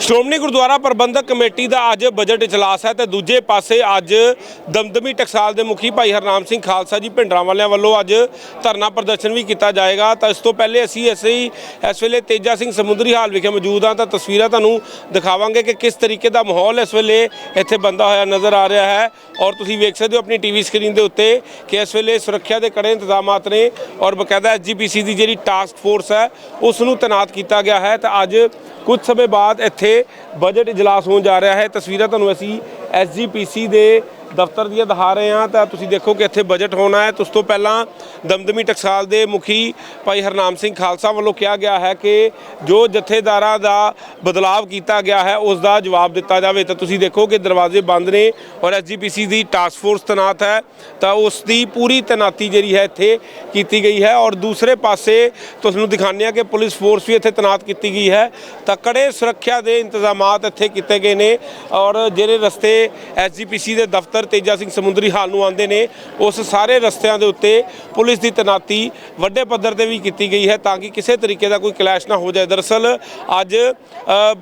Shiromani Gurdwara Prabandhak committee ਦਾ ਅੱਜ budget ਇਜਲਾਸ ਹੈ ਤੇ ਦੂਜੇ ਪਾਸੇ ਅੱਜ ਦਮਦਮੀ ਟਕਸਾਲ ਦੇ ਮੁਖੀ ਭਾਈ ਹਰਨਾਮ ਸਿੰਘ ਖਾਲਸਾ ਜੀ ਭਿੰਡਰਾਂ ਵਾਲਿਆਂ ਵੱਲੋਂ ਅੱਜ ਧਰਨਾ ਪ੍ਰਦਰਸ਼ਨ ਵੀ ਕੀਤਾ ਜਾਏਗਾ। ਤਾਂ ਇਸ ਤੋਂ ਪਹਿਲੇ ਅਸੀਂ ਐਸੇ ਹੀ ਇਸ ਵੇਲੇ ਤੇਜਾ ਸਿੰਘ ਸਮੁੰਦਰੀ ਹਾਲ ਵਿਖੇ ਮੌਜੂਦ ਹਾਂ। ਤਾਂ ਤਸਵੀਰਾਂ ਤੁਹਾਨੂੰ ਦਿਖਾਵਾਂਗੇ ਕਿ ਕਿਸ ਤਰੀਕੇ ਦਾ ਮਾਹੌਲ ਇਸ ਵੇਲੇ ਇੱਥੇ ਬੰਦਾ ਹੋਇਆ ਨਜ਼ਰ ਆ ਰਿਹਾ ਹੈ। ਔਰ ਤੁਸੀਂ ਵੇਖ ਸਕਦੇ ਹੋ ਆਪਣੀ ਟੀਵੀ ਸਕਰੀਨ ਦੇ ਉੱਤੇ ਕਿ ਇਸ ਵੇਲੇ ਸੁਰੱਖਿਆ ਦੇ ਕੜੇ ਇੰਤਜ਼ਾਮਾਤ ਨੇ ਔਰ ਬਕਾਇਦਾ ਐਸਜੀਪੀਸੀ ਦੀ ਜਿਹੜੀ ਟਾਸਕ ਫੋਰਸ ਹੈ, ਉਸ ਨੂੰ ਤੈਨਾਤ ਕੀਤਾ ਗਿਆ ਹੈ। ਤਾਂ ਅੱਜ ਕੁਝ ਸਮੇਂ ਬਾਅਦ ਇੱਥੇ ਬਜਟ ਇਜਲਾਸ ਹੋਣ ਜਾ ਰਿਹਾ ਹੈ। ਤਸਵੀਰਾਂ ਤੁਹਾਨੂੰ ਅਸੀਂ ਐਸਜੀਪੀਸੀ ਦੇ ਦਫ਼ਤਰ ਦੀਆਂ ਦਿਖਾ ਰਹੇ ਹਾਂ ਤਾਂ ਤੁਸੀਂ ਦੇਖੋ ਕਿ ਇੱਥੇ ਬਜਟ ਹੋਣਾ ਹੈ। ਤੇ ਉਸ ਤੋਂ ਪਹਿਲਾਂ ਦਮਦਮੀ ਟਕਸਾਲ ਦੇ ਮੁਖੀ ਭਾਈ ਹਰਨਾਮ ਸਿੰਘ ਖਾਲਸਾ ਵੱਲੋਂ ਕਿਹਾ ਗਿਆ ਹੈ ਕਿ ਜੋ ਜਥੇਦਾਰਾਂ ਦਾ ਬਦਲਾਵ ਕੀਤਾ ਗਿਆ ਹੈ, ਉਸ ਦਾ ਜਵਾਬ ਦਿੱਤਾ ਜਾਵੇ। ਤਾਂ ਤੁਸੀਂ ਦੇਖੋ ਕਿ ਦਰਵਾਜ਼ੇ ਬੰਦ ਨੇ ਔਰ ਐਸਜੀਪੀਸੀ ਦੀ ਟਾਸਕ ਫੋਰਸ ਤੈਨਾਤ ਹੈ। ਤਾਂ ਉਸ ਦੀ ਪੂਰੀ ਤੈਨਾਤੀ ਜਿਹੜੀ ਹੈ ਇੱਥੇ ਕੀਤੀ ਗਈ ਹੈ। ਔਰ ਦੂਸਰੇ ਪਾਸੇ ਤੁਹਾਨੂੰ ਦਿਖਾਉਂਦੇ ਹਾਂ ਕਿ ਪੁਲਿਸ ਫੋਰਸ ਵੀ ਇੱਥੇ ਤੈਨਾਤ ਕੀਤੀ ਗਈ ਹੈ। ਤਾਂ ਕੜੇ ਸੁਰੱਖਿਆ ਦੇ ਇੰਤਜ਼ਾਮਾਤ ਇੱਥੇ ਕੀਤੇ ਗਏ ਨੇ ਔਰ ਜਿਹੜੇ ਰਸਤੇ ਐਸਜੀਪੀਸੀ ਦੇ ਦਫ਼ਤਰ ਤੇਜਾ ਸਿੰਘ ਸਮੁੰਦਰੀ ਹਾਲ ਨੂੰ ਆਉਂਦੇ ਨੇ ਉਸ ਸਾਰੇ ਰਸਤਿਆਂ ਦੇ ਉੱਤੇ ਪੁਲਿਸ ਦੀ ਤੈਨਾਤੀ ਵੱਡੇ ਪੱਧਰ ਤੇ ਵੀ ਕੀਤੀ ਗਈ ਹੈ ਤਾਂ ਕਿ ਕਿਸੇ ਤਰੀਕੇ ਦਾ ਕੋਈ ਕਲੈਸ਼ ਨਾ ਹੋ ਜਾਏ। ਦਰਅਸਲ ਅੱਜ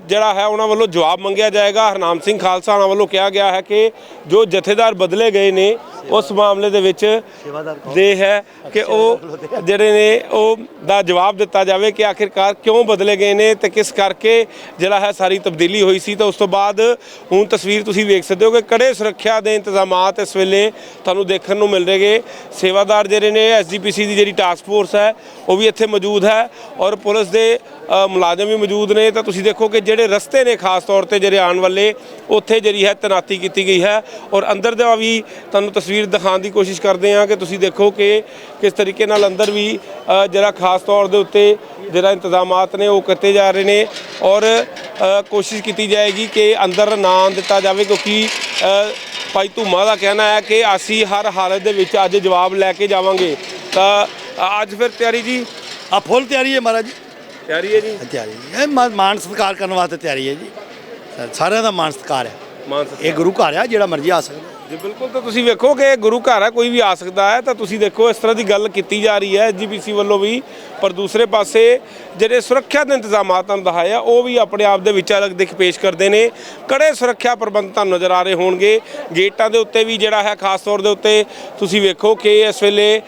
ਜਿਹੜਾ ਹੈ ਉਹਨਾਂ ਵੱਲੋਂ ਜਵਾਬ ਮੰਗਿਆ ਜਾਏਗਾ। ਹਰਨਾਮ ਸਿੰਘ ਖਾਲਸਾ ਉਹਨਾਂ ਵੱਲੋਂ ਕਿਹਾ ਗਿਆ ਹੈ ਕਿ ਜੋ ਜਥੇਦਾਰ ਬਦਲੇ ਗਏ ਨੇ ਉਸ ਮਾਮਲੇ ਦੇ ਵਿੱਚ ਦੇ ਹੈ ਕਿ ਉਹ ਜਿਹੜੇ ਨੇ ਉਹ ਦਾ ਜਵਾਬ ਦਿੱਤਾ ਜਾਵੇ ਕਿ ਆਖਿਰਕਾਰ ਕਿਉਂ ਬਦਲੇ ਗਏ ਨੇ ਤੇ ਕਿਸ ਕਰਕੇ ਜਿਹੜਾ ਹੈ ਸਾਰੀ ਤਬਦੀਲੀ ਹੋਈ ਸੀ। ਤਾਂ ਉਸ ਤੋਂ ਬਾਅਦ ਹੁਣ ਤਸਵੀਰ ਤੁਸੀਂ ਵੇਖ ਸਕਦੇ ਹੋ ਕਿ ਕੜੇ ਸੁਰੱਖਿਆ ਦੇ ਇੰਤਜ਼ਾਮਾਤ ਇਸ ਵੇਲੇ ਤੁਹਾਨੂੰ ਦੇਖਣ ਨੂੰ ਮਿਲ ਰਹੇਗੇ। ਸੇਵਾਦਾਰ ਜਿਹੜੇ ਨੇ ਐਸਜੀਪੀਸੀ ਦੀ ਜਿਹੜੀ ਟਾਸਕ ਫੋਰਸ ਹੈ, ਉਹ ਵੀ ਇੱਥੇ ਮੌਜੂਦ ਹੈ ਔਰ ਪੁਲਿਸ ਦੇ ਮੁਲਾਜ਼ਮ ਵੀ ਮੌਜੂਦ ਨੇ। ਤਾਂ ਤੁਸੀਂ ਦੇਖੋ ਕਿ ਜਿਹੜੇ ਰਸਤੇ ਨੇ ਖਾਸ ਤੌਰ ਤੇ ਜਿਹੜੇ ਆਉਣ ਵਾਲੇ, ਉੱਥੇ ਜਿਹੜੀ ਹੈ ਤੈਨਾਤੀ ਕੀਤੀ ਗਈ ਹੈ ਔਰ ਅੰਦਰ ਦਾ ਵੀ ਤੁਹਾਨੂੰ ਤਸਵੀਰ ਦਿਖਾਉਣ ਦੀ ਕੋਸ਼ਿਸ਼ ਕਰਦੇ ਹਾਂ ਕਿ ਤੁਸੀਂ ਦੇਖੋ ਕਿ ਕਿਸ ਤਰੀਕੇ ਨਾਲ ਅੰਦਰ ਵੀ ਜਿਹੜਾ ਖਾਸ ਤੌਰ ਦੇ ਉੱਤੇ ਜਿਹੜਾ ਇੰਤਜ਼ਾਮਾਤ ਨੇ ਉਹ ਕੀਤੇ ਜਾ ਰਹੇ ਨੇ ਔਰ ਕੋਸ਼ਿਸ਼ ਕੀਤੀ ਜਾਏਗੀ ਕਿ ਅੰਦਰ ਨਾ ਦਿੱਤਾ ਜਾਵੇ ਕਿਉਂਕਿ ਭਾਈ ਧੂਮਾ ਦਾ ਕਹਿਣਾ ਹੈ ਕਿ ਅਸੀਂ ਹਰ ਹਾਲਤ ਦੇ ਵਿੱਚ ਅੱਜ ਜਵਾਬ ਲੈ ਕੇ ਜਾਵਾਂਗੇ। ਤਾਂ ਅੱਜ ਫਿਰ ਤਿਆਰੀ ਜੀ? ਆ ਫੁੱਲ ਤਿਆਰੀ ਹੈ ਮਹਾਰਾਜ ਜੀ। ਤਿਆਰੀ ਹੈ ਜੀ? ਤਿਆਰੀ ਹੈ। ਇਹ ਮਾ- ਮਾਣ ਸਤਿਕਾਰ ਕਰਨ ਵਾਸਤੇ ਤਿਆਰੀ ਹੈ ਜੀ। ਸਾਰਿਆਂ ਦਾ ਮਾਣ ਸਤਿਕਾਰ ਹੈ। ਮਾਨ ਇਹ ਗੁਰੂ ਘਰ ਆ ਜਿਹੜਾ ਮਰਜ਼ੀ ਆ ਸਕਦਾ। ਜੀ ਬਿਲਕੁਲ ਤਾਂ ਤੁਸੀਂ ਵੇਖੋ ਕਿ ਗੁਰੂ ਘਰ ਹੈ ਕੋਈ ਵੀ ਆ ਸਕਦਾ ਹੈ, ਤਾਂ ਤੁਸੀਂ ਦੇਖੋ ਇਸ ਤਰ੍ਹਾਂ ਦੀ ਗੱਲ ਕੀਤੀ ਜਾ ਰਹੀ ਹੈ। ਜੀਪੀਸੀ ਵੱਲੋਂ ਵੀ, ਪਰ ਦੂਸਰੇ ਪਾਸੇ ਜਿਹੜੇ ਸੁਰੱਖਿਆ ਦੇ ਇੰਤਜ਼ਾਮਾਤ ਤੁਹਾਨੂੰ ਦਿਖਾਏ ਉਹ ਵੀ ਆਪਣੇ ਆਪ ਦੇ ਵਿੱਚ ਅਲੱਗ ਦਿਖ ਪੇਸ਼ ਕਰਦੇ ਨੇ। ਕੜੇ ਸੁਰੱਖਿਆ ਪ੍ਰਬੰਧ ਤੁਹਾਨੂੰ ਨਜ਼ਰ ਆ ਰਹੇ ਹੋਣਗੇ। ਗੇਟਾਂ ਦੇ ਉੱਤੇ ਵੀ ਜਿਹੜਾ ਹੈ, ਖਾਸ ਤੌਰ ਦੇ ਉੱਤੇ ਤੁਸੀਂ ਵੇਖੋ ਕਿ ਇਸ ਵੇਲੇ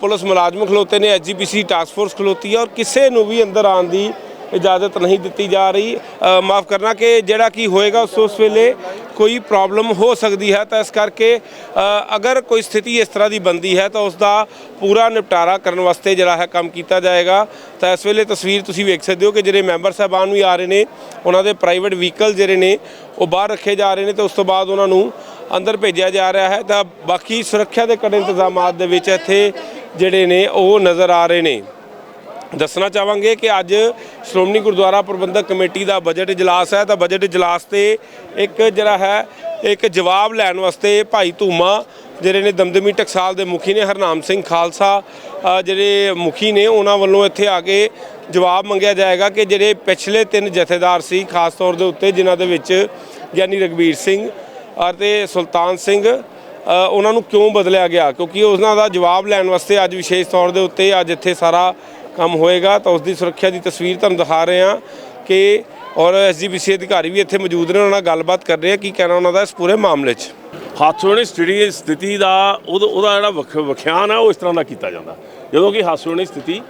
ਪੁਲਿਸ ਮੁਲਾਜ਼ਮ ਖਲੋਤੇ ਨੇ ਐਸਜੀਪੀਸੀ ਟਾਸਕ ਫੋਰਸ ਖਲੋਤੀ ਹੈ ਔਰ ਕਿਸੇ ਨੂੰ ਵੀ ਅੰਦਰ ਆਉਣ ਦੀ ਇਜਾਜ਼ਤ ਨਹੀਂ ਦਿੱਤੀ ਜਾ ਰਹੀ। ਮਾਫ ਕਰਨਾ ਕਿ ਜਿਹੜਾ ਕੀ ਹੋਏਗਾ, ਉਸ ਉਸ ਵੇਲੇ ਕੋਈ ਪ੍ਰੋਬਲਮ ਹੋ ਸਕਦੀ ਹੈ। ਤਾਂ ਇਸ ਕਰਕੇ ਅਗਰ ਕੋਈ ਸਥਿਤੀ ਇਸ ਤਰ੍ਹਾਂ ਦੀ ਬੰਦੀ ਹੈ, ਤਾਂ ਉਸ ਦਾ ਪੂਰਾ ਨਿਪਟਾਰਾ ਕਰਨ ਵਾਸਤੇ ਜਿਹੜਾ ਹੈ ਕੰਮ ਕੀਤਾ ਜਾਏਗਾ। ਤਾਂ ਇਸ ਵੇਲੇ ਤਸਵੀਰ ਤੁਸੀਂ ਵੇਖ ਸਕਦੇ ਹੋ ਕਿ ਜਿਹੜੇ ਮੈਂਬਰ ਸਾਹਿਬਾਨ ਵੀ ਆ ਰਹੇ ਨੇ, ਉਹਨਾਂ ਦੇ ਪ੍ਰਾਈਵੇਟ ਵਹੀਕਲ ਜਿਹੜੇ ਨੇ, ਉਹ ਬਾਹਰ ਰੱਖੇ ਜਾ ਰਹੇ ਨੇ ਤੇ ਉਸ ਤੋਂ ਬਾਅਦ ਉਹਨਾਂ ਨੂੰ ਅੰਦਰ ਭੇਜਿਆ ਜਾ ਰਿਹਾ ਹੈ। ਤਾਂ ਬਾਕੀ ਸੁਰੱਖਿਆ ਦੇ ਕੜੇ ਇੰਤਜ਼ਾਮਾਤ ਦੇ ਵਿੱਚ ਇੱਥੇ ਜਿਹੜੇ ਨੇ, ਉਹ ਨਜ਼ਰ ਆ ਰਹੇ ਨੇ। ਦੱਸਣਾ ਚਾਹਾਂਗੇ ਕਿ ਅੱਜ ਸ਼੍ਰੋਮਣੀ ਗੁਰਦੁਆਰਾ ਪ੍ਰਬੰਧਕ ਕਮੇਟੀ ਦਾ ਬਜਟ ਇਜਲਾਸ ਹੈ। ਤਾਂ ਬਜਟ ਇਜਲਾਸ ਤੇ ਇੱਕ ਜਿਹੜਾ ਹੈ, ਇੱਕ ਜਵਾਬ ਲੈਣ ਵਾਸਤੇ ਭਾਈ ਧੂਮਾ, ਜਿਹੜੇ ਨੇ ਦਮਦਮੀ ਟਕਸਾਲ ਦੇ ਮੁਖੀ ਨੇ, ਹਰਨਾਮ ਸਿੰਘ ਖਾਲਸਾ ਜਿਹੜੇ ਮੁਖੀ ਨੇ, ਉਹਨਾਂ ਵੱਲੋਂ ਇੱਥੇ ਆ ਕੇ ਜਵਾਬ ਮੰਗਿਆ ਜਾਏਗਾ ਕਿ ਜਿਹੜੇ ਪਿਛਲੇ ਤਿੰਨ ਜਥੇਦਾਰ ਸੀ, ਖਾਸ ਤੌਰ ਦੇ ਉੱਤੇ ਜਿਨ੍ਹਾਂ ਦੇ ਵਿੱਚ ਗਿਆਨੀ ਰਗਵੀਰ ਸਿੰਘ ਅਤੇ ਸੁਲਤਾਨ ਸਿੰਘ ਉਹਨਾਂ ਨੂੰ ਕਿਉਂ ਬਦਲਿਆ ਗਿਆ? ਕਿਉਂਕਿ ਉਹਨਾਂ ਦਾ ਜਵਾਬ ਲੈਣ ਵਾਸਤੇ ਅੱਜ ਵਿਸ਼ੇਸ਼ ਤੌਰ ਦੇ ਉੱਤੇ ਅੱਜ ਇੱਥੇ ਸਾਰਾ ਕੰਮ ਹੋਏਗਾ ਤਾਂ ਉਸ ਦੀ ਸੁਰੱਖਿਆ ਦੀ ਤਸਵੀਰ ਤੁਹਾਨੂੰ ਦਿਖਾ ਰਹੇ ਹਾਂ ਕਿ ਔਰ ਐਸਜੀਪੀਸੀ ਅਧਿਕਾਰੀ ਵੀ ਇੱਥੇ ਮੌਜੂਦ ਨੇ, ਉਹਨਾਂ ਨਾਲ ਗੱਲਬਾਤ ਕਰ ਰਹੇ ਆ ਕੀ ਕਹਿਣਾ ਉਹਨਾਂ ਦਾ ਇਸ ਪੂਰੇ ਮਾਮਲੇ 'ਚ? ਹਾਦਸੋਣੀ ਸਥਿਤੀ ਸਥਿਤੀ ਦਾ, ਉਹਦਾ ਉਹਦਾ ਜਿਹੜਾ ਵਖ- ਵਿਖਿਆਨ ਹੈ ਉਹ ਇਸ ਤਰ੍ਹਾਂ ਦਾ ਕੀਤਾ ਜਾਂਦਾ। ਜਦੋਂ ਕਿ ਹਾਦਸੋਣੀ ਸਥਿਤੀ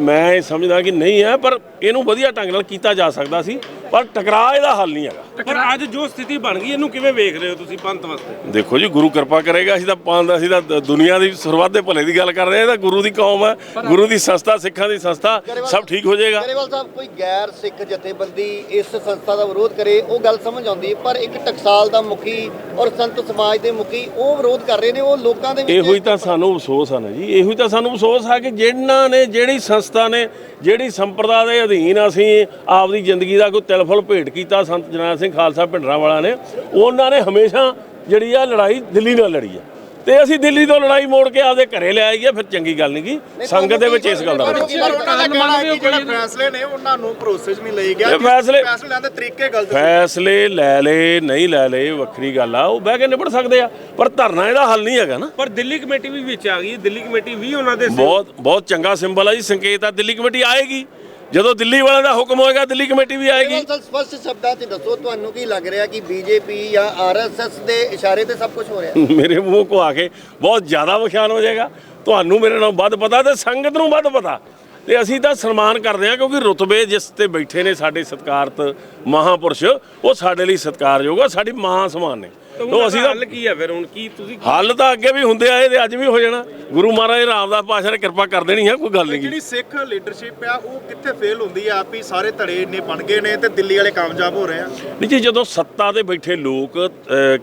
ਮੈਂ ਇਹ ਸਮਝਦਾ ਕਿ ਨਹੀਂ ਹੈ, ਪਰ ਇਹਨੂੰ ਵਧੀਆ ਢੰਗ ਨਾਲ ਕੀਤਾ ਜਾ ਸਕਦਾ ਸੀ। ਪਰ ਟਕਰਾਅ ਇਹਦਾ ਹੱਲ ਨਹੀਂ ਹੈਗਾ। ਪਰ ਅੱਜ ਜੋ ਸਥਿਤੀ ਬਣ ਗਈ ਇਹਨੂੰ ਕਿਵੇਂ ਵੇਖ ਰਹੇ ਹੋ ਤੁਸੀਂ ਪੰਥ ਵਾਸਤੇ? ਦੇਖੋ ਜੀ ਗੁਰੂ ਕਿਰਪਾ ਕਰੇਗਾ ਅਸੀਂ ਤਾਂ ਪੰਜ ਅਸੀਂ ਤਾਂ ਦੁਨੀਆ ਦੀ ਸਰਬੱਤ ਦੇ ਭਲੇ ਦੀ ਗੱਲ ਕਰ ਰਹੇ ਹਾਂ ਇਹ ਤਾਂ ਗੁਰੂ ਦੀ ਕੌਮ ਹੈ। ਗੁਰੂ ਦੀ ਸੰਸਥਾ ਸਿੱਖਾਂ ਦੀ ਸੰਸਥਾ ਸਭ ਠੀਕ ਹੋ ਜਾਏਗਾ। ਗਰੇਵਾਲ ਸਾਹਿਬ ਕੋਈ ਗੈਰ ਸਿੱਖ ਜਥੇਬੰਦੀ ਇਸ ਸੰਸਥਾ ਦਾ ਵਿਰੋਧ ਕਰੇ ਉਹ ਗੱਲ ਸਮਝ ਆਉਂਦੀ ਹੈ ਪਰ ਇੱਕ ਟਕਸਾਲ ਦਾ ਮੁਖੀ ਔਰ ਸੰਤ ਸਮਾਜ ਦੇ ਮੁਖੀ ਉਹ ਵਿਰੋਧ ਕਰ ਰਹੇ ਨੇ ਉਹ ਲੋਕਾਂ ਦੇ ਇਹੋ ਹੀ ਤਾਂ ਸਾਨੂੰ ਅਫਸੋਸ ਆ ਨਾ ਜੀ ਇਹੋ ਹੀ ਤਾਂ ਸਾਨੂੰ ਅਫਸੋਸ ਆ ਕਿ ਜਿਨ੍ਹਾਂ ਨੇ ਜਿਹੜੀ ਸੰਸਥਾ ਨੇ ਜਿਹੜੀ ਸੰਪਰਦਾ ਦੇ ਅਧੀਨ ਅਸੀਂ ਆਪਦੀ ਜ਼ਿੰਦਗੀ ਦਾ ਕੋਈ ਤਿਲਫਲ ਭੇਟ ਕੀਤਾ ਸੰਤ ਜਨਰਲ ਸਿੰਘ ਖਾਲਸਾ ਭਿੰਡਰਾਂ ਵਾਲਾ ਨੇ। ਉਹਨਾਂ ਨੇ ਹਮੇਸ਼ਾ ਜਿਹੜੀ ਆ ਲੜਾਈ ਦਿੱਲੀ ਨਾਲ ਲੜੀ ਆ। ਤੇ ਅਸੀਂ ਦਿੱਲੀ ਤੋਂ ਲੜਾਈ ਮੋੜ ਕੇ ਆਪਦੇ ਘਰੇ ਲੈ ਆਈਏ ਫਿਰ ਚੰਗੀ ਗੱਲ ਨਹੀਂ ਗੀ। ਸੰਗਤ ਦੇ ਵਿੱਚ ਇਸ ਗੱਲ ਦਾ ਕਿ ਫੈਸਲੇ ਨੇ ਉਹਨਾਂ ਨੂੰ ਭਰੋਸੇ 'ਚ ਨਹੀਂ ਲਈ ਗਿਆ ਇਹ ਫੈਸਲੇ ਫੈਸਲੇ ਲੈਣ ਦੇ ਤਰੀਕੇ ਗਲਤ ਸੀ। ਫੈਸਲੇ ਲੈ ਲੇ ਨਹੀਂ ਲੈ ਲੇ ਵੱਖਰੀ ਗੱਲ ਆ। ਉਹ ਬਹਿ ਕੇ ਨਿਬੜ ਸਕਦੇ ਆ ਪਰ ਧਰਨਾ ਇਹਦਾ ਹੱਲ ਨਹੀਂ ਹੈਗਾ ਨਾ। ਪਰ ਦਿੱਲੀ ਕਮੇਟੀ ਵੀ ਵਿੱਚ ਆ ਗਈ ਦਿੱਲੀ ਕਮੇਟੀ ਵੀ ਉਹਨਾਂ ਦੇ ਬਹੁਤ ਬਹੁਤ ਚੰਗਾ ਸਿੰਬਲ ਆ ਜੀ। ਸੰਕੇਤ ਆ ਦਿੱਲੀ ਕਮੇਟੀ ਆਏਗੀ। ਜਦੋਂ ਦਿੱਲੀ ਵਾਲਿਆਂ ਦਾ ਹੁਕਮ ਹੋਏਗਾ ਦਿੱਲੀ ਕਮੇਟੀ ਵੀ ਆਏਗੀ। ਸਰ ਸਪਸ਼ਟ ਸ਼ਬਦਾਂ 'ਚ ਦੱਸੋ ਤੁਹਾਨੂੰ ਕੀ ਲੱਗ ਰਿਹਾ ਕਿ ਬੀਜੇਪੀ ਜਾਂ ਆਰਐਸਐਸ ਦੇ ਇਸ਼ਾਰੇ ਤੇ ਸਭ ਕੁਝ ਹੋ ਰਿਹਾ? ਮੇਰੇ ਮੂੰਹ ਕੋ ਆ ਕੇ ਬਹੁਤ ਜ਼ਿਆਦਾ ਵਿਖਿਆਨ ਹੋ ਜਾਏਗਾ। ਤੁਹਾਨੂੰ ਮੇਰੇ ਨਾਲ ਵੱਧ ਪਤਾ ਤੇ ਸੰਗਤ ਨੂੰ ਵੱਧ ਪਤਾ। ਤੇ ਅਸੀਂ ਤਾਂ ਸਨਮਾਨ ਕਰਦੇ ਹਾਂ ਕਿਉਂਕਿ ਰੁਤਬੇ ਜਿਸ ਤੇ ਬੈਠੇ ਨੇ ਸਾਡੇ ਸਤਿਕਾਰਤ ਮਹਾਪੁਰਸ਼ ਉਹ ਸਾਡੇ ਲਈ ਸਤਿਕਾਰਯੋਗ ਆ ਸਾਡੀ ਮਾਂ ਸਮਾਨ ਨੇ। ਉਹ ਅਸੀਂ ਤਾਂ ਹੱਲ ਕੀ ਹੈ ਫਿਰ ਹੁਣ? ਕੀ ਤੁਸੀਂ ਹੱਲ ਤਾਂ ਅੱਗੇ ਵੀ ਹੁੰਦੇ ਆਏ ਤੇ ਅੱਜ ਵੀ ਹੋ ਜਾਣਾ। ਗੁਰੂ ਮਹਾਰਾਜ ਰਾਮਦਾਸ ਪਾਸ਼ਾ ਨੇ ਕਿਰਪਾ ਕਰ ਦੇਣੀ ਹੈ ਕੋਈ ਗੱਲ ਨਹੀਂ ਜਿਹੜੀ ਸਿੱਖ ਲੀਡਰਸ਼ਿਪ ਆ ਉਹ ਕਿੱਥੇ ਫੇਲ ਹੁੰਦੀ ਆ? ਆਪ ਹੀ ਸਾਰੇ ਧੜੇ ਇੰਨੇ ਬਣ ਗਏ ਨੇ ਤੇ ਦਿੱਲੀ ਵਾਲੇ ਕਾਮਯਾਬ ਹੋ ਰਹੇ ਆ। ਨਹੀਂ ਜੀ ਜਦੋਂ ਸੱਤਾ ਤੇ ਬੈਠੇ ਲੋਕ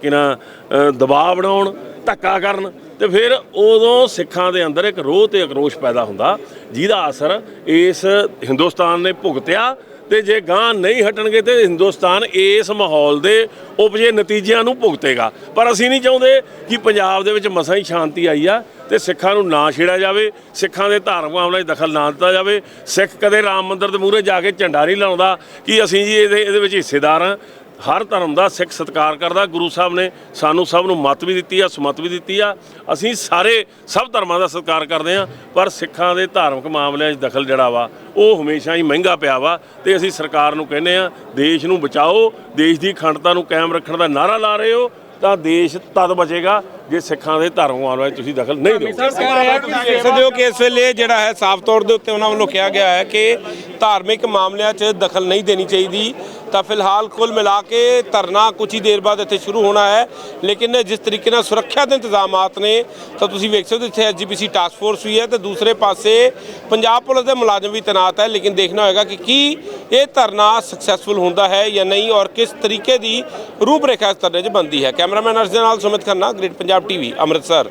ਕਿਨਾ ਦਬਾਅ ਬਣਾਉਣ ਧੱਕਾ ਕਰਨ ਤੇ ਫਿਰ ਉਦੋਂ ਸਿੱਖਾਂ ਦੇ ਅੰਦਰ ਇੱਕ ਰੋਹ ਤੇ ਆਕਰੋਸ਼ ਪੈਦਾ ਹੁੰਦਾ ਜਿਹਦਾ ਅਸਰ ਇਸ ਹਿੰਦੁਸਤਾਨ ਨੇ ਭੁਗਤਿਆ ਤੇ ਜੇ ਗਾਂ ਨਹੀਂ ਹਟਣਗੇ ਤੇ ਹਿੰਦੁਸਤਾਨ ਇਸ ਮਾਹੌਲ ਦੇ ਉਪਜੇ ਨਤੀਜਿਆਂ ਨੂੰ ਭੁਗਤੇਗਾ। ਪਰ ਅਸੀਂ ਨਹੀਂ ਚਾਹੁੰਦੇ ਕਿ ਪੰਜਾਬ ਦੇ ਵਿੱਚ ਮਸਾਂ ਹੀ ਸ਼ਾਂਤੀ ਆਈ ਆ ਤੇ ਸਿੱਖਾਂ ਨੂੰ ਨਾ ਛੇੜਿਆ ਜਾਵੇ, ਸਿੱਖਾਂ ਦੇ ਧਾਰਮਿਕ ਮਾਮਲਿਆਂ 'ਚ ਦਖਲ ਨਾ ਦਿੱਤਾ ਜਾਵੇ। ਸਿੱਖ ਕਦੇ ਰਾਮ ਮੰਦਿਰ ਦੇ ਮੂਹਰੇ ਜਾ ਕੇ ਝੰਡਾ ਨਹੀਂ ਲਾਉਂਦਾ ਕਿ ਅਸੀਂ ਜੀ ਇਹਦੇ ਇਹਦੇ ਵਿੱਚ ਹਿੱਸੇਦਾਰ ਹਾਂ। ਹਰ ਧਰਮ ਦਾ ਸਿੱਖ ਸਤਿਕਾਰ ਕਰਦਾ। ਗੁਰੂ ਸਾਹਿਬ ਨੇ ਸਾਨੂੰ ਸਭ ਨੂੰ ਮੱਤ ਵੀ ਦਿੱਤੀ ਆ, ਸਮਤ ਵੀ ਦਿੱਤੀ ਆ। ਅਸੀਂ ਸਾਰੇ ਸਭ ਧਰਮਾਂ ਦਾ ਸਤਿਕਾਰ ਕਰਦੇ ਆ ਪਰ ਸਿੱਖਾਂ ਦੇ ਧਾਰਮਿਕ ਮਾਮਲਿਆਂ 'ਚ ਦਖਲ ਜਿਹੜਾ ਵਾ, ਉਹ ਹਮੇਸ਼ਾ ਹੀ ਮਹਿੰਗਾ ਪਿਆ ਵਾ ਤੇ ਅਸੀਂ ਸਰਕਾਰ ਨੂੰ ਕਹਿੰਦੇ ਆ ਦੇਸ਼ ਨੂੰ ਬਚਾਓ, ਦੇਸ਼ ਦੀ ਅਖੰਡਤਾ ਨੂੰ ਕਾਇਮ ਰੱਖਣ ਦਾ ਨਾਰਾ ਲਾ ਰਹੇ ਹੋ, ਤਾਂ ਦੇਸ਼ ਤਦ ਬਚੇਗਾ ਜੇ ਸਿੱਖਾਂ ਦੇ ਧਰਮ ਮਾਮਲਿਆਂ 'ਚ ਤੁਸੀਂ ਦਖਲ ਨਹੀਂ ਦਿਓ ਸਰ ਕਹਿ ਰਿਹਾ ਦੇਖ ਸਕਦੇ ਹੋ ਕਿ ਇਸ ਵੇਲੇ ਜਿਹੜਾ ਹੈ, ਸਾਫ਼ ਤੌਰ ਦੇ ਉੱਤੇ ਉਹਨਾਂ ਵੱਲੋਂ ਕਿਹਾ ਗਿਆ ਹੈ ਕਿ ਧਾਰਮਿਕ ਮਾਮਲਿਆਂ 'ਚ ਦਖਲ ਨਹੀਂ ਦੇਣੀ ਚਾਹੀਦੀ। ਤਾਂ ਫਿਲਹਾਲ ਕੁੱਲ ਮਿਲਾ ਕੇ ਧਰਨਾ ਕੁਝ ਹੀ ਦੇਰ ਬਾਅਦ ਇੱਥੇ ਸ਼ੁਰੂ ਹੋਣਾ ਹੈ। ਲੇਕਿਨ ਜਿਸ ਤਰੀਕੇ ਨਾਲ ਸੁਰੱਖਿਆ ਦੇ ਇੰਤਜ਼ਾਮਾਤ ਨੇ, ਤਾਂ ਤੁਸੀਂ ਵੇਖ ਸਕਦੇ ਹੋ ਇੱਥੇ ਐਸਜੀਪੀਸੀ ਟਾਸਕ ਫੋਰਸ ਵੀ ਹੈ ਤੇ ਦੂਸਰੇ ਪਾਸੇ ਪੰਜਾਬ ਪੁਲਿਸ ਦੇ ਮੁਲਾਜ਼ਮ ਵੀ ਤੈਨਾਤ ਹੈ। ਲੇਕਿਨ ਦੇਖਣਾ ਹੋਏਗਾ ਕਿ ਕੀ ਇਹ ਧਰਨਾ ਸਕਸੈਸਫੁਲ ਹੁੰਦਾ ਹੈ ਜਾਂ ਨਹੀਂ ਔਰ ਕਿਸ ਤਰੀਕੇ ਦੀ ਰੂਪਰੇਖਾ ਇਸ ਧਰਨੇ 'ਚ ਬਣਦੀ ਹੈ। ਕੈਮਰਾਮੈਨ ਅਰਸ਼ ਦੇ ਨਾਲ ਸੁਮਿਤ ਖੰਨਾ ਗ੍ਰੇਟ ਪੰਜਾਬ ਟੀਵੀ ਅੰਮ੍ਰਿਤਸਰ।